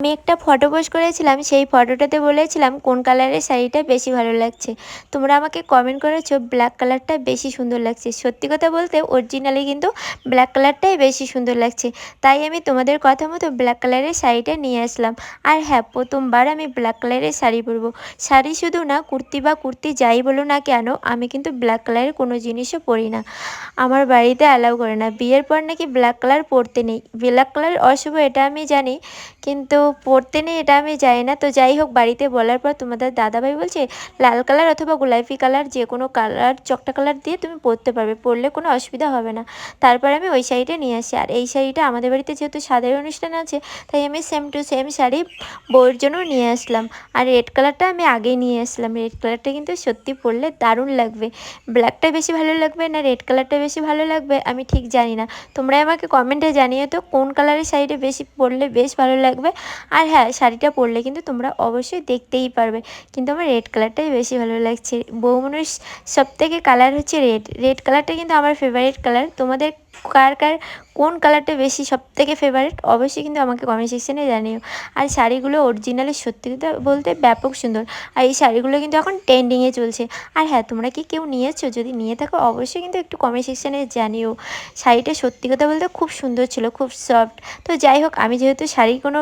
আমি একটা photo post করেছিলাম, সেই ফটোটাতে বলেছিলাম কোন কালারের শাড়িটা বেশি ভালো লাগছে। তোমরা আমাকে কমেন্ট করেছ ব্ল্যাক কালারটা বেশি সুন্দর লাগছে। সত্যি কথা বলতে অরিজিনালি কিন্তু ব্ল্যাক কালারটাই বেশি সুন্দর লাগছে। তাই আমি তোমাদের কথা মতো ব্ল্যাক কালারের শাড়িটা নিয়ে আসলাম। আর হ্যাঁ প্রথমবার আমি ব্ল্যাক কালারের শাড়ি পরবো। শাড়ি শুধু না, কুর্তি বা কুর্তি যাই বলো না কেন, আমি কিন্তু ব্ল্যাক কালারের কোনো জিনিসও পরি না। আমার বাড়িতে অ্যালাউ করে না। বিয়ের পর নাকি ব্ল্যাক কালার পরতে নেই। ব্ল্যাক কালার অশুভ, এটা আমি জানি। কিন্তু পরতে নেই, এটা আমি জানি না। তো যাই হোক, বাড়িতে বলার পর তোমাদের দাদাভাই বলছে, লাল কালার অথবা গোলাপি কালার যে কোনো কালার, চকটা কালার দিয়ে তুমি পরতে পারবে পরলে কোনো অসুবিধা হবে না। তারপর আমি ওই শাড়িটা নিয়ে আসি। আর এই শাড়িটা আমাদের বাড়িতে যেহেতু সাদের অনুষ্ঠান আছে, তাই আমি সেম টু সেম শাড়ি বউয়ের জন্য নিয়ে আসলাম। আর রেড কালারটা আমি আগেই নিয়ে আসলাম। রেড কালারটা কিন্তু সত্যি পরলে দারুণ লাগবে। ব্ল্যাকটা বেশি ভালো লাগবে না রেড কালারটা বেশি ভালো লাগবে, আমি ঠিক জানি না। তোমরা আমাকে কমেন্টে জানিয়ে তো কোন কালারের শাড়িটা বেশি পরলে বেশ ভালো লাগবে। আর হ্যাঁ শাড়িটা পরলে কিন্তু তোমরা অবশ্যই দেখতেই পারবে। কিন্তু আমার রেড কালারটাই বেশি ভালো লাগছে। বৌমনের সব থেকে কালার হচ্ছে রেড রেড কালারটা কিন্তু আমার ফেভারিট কালার তোমাদের কার কার, কোন কালারটা বেশি সব থেকে ফেভারিট অবশ্যই কিন্তু আমাকে কমেন্ট সেকশনে জানিও। আর শাড়িগুলো অরিজিনালি সত্যি বলতে ব্যাপক সুন্দর। আর এই শাড়িগুলো কিন্তু এখন ট্রেন্ডিংয়ে চলছে। আর হ্যাঁ তোমরা কি কেউ নিয়েছো? যদি নিয়ে থাকো, অবশ্যই কিন্তু একটু কমেন্ট সেকশনে জানিও। শাড়িটা সত্যি কথা বলতে খুব সুন্দর ছিল, খুব সফট তো যাই হোক, আমি যেহেতু শাড়ি কোনো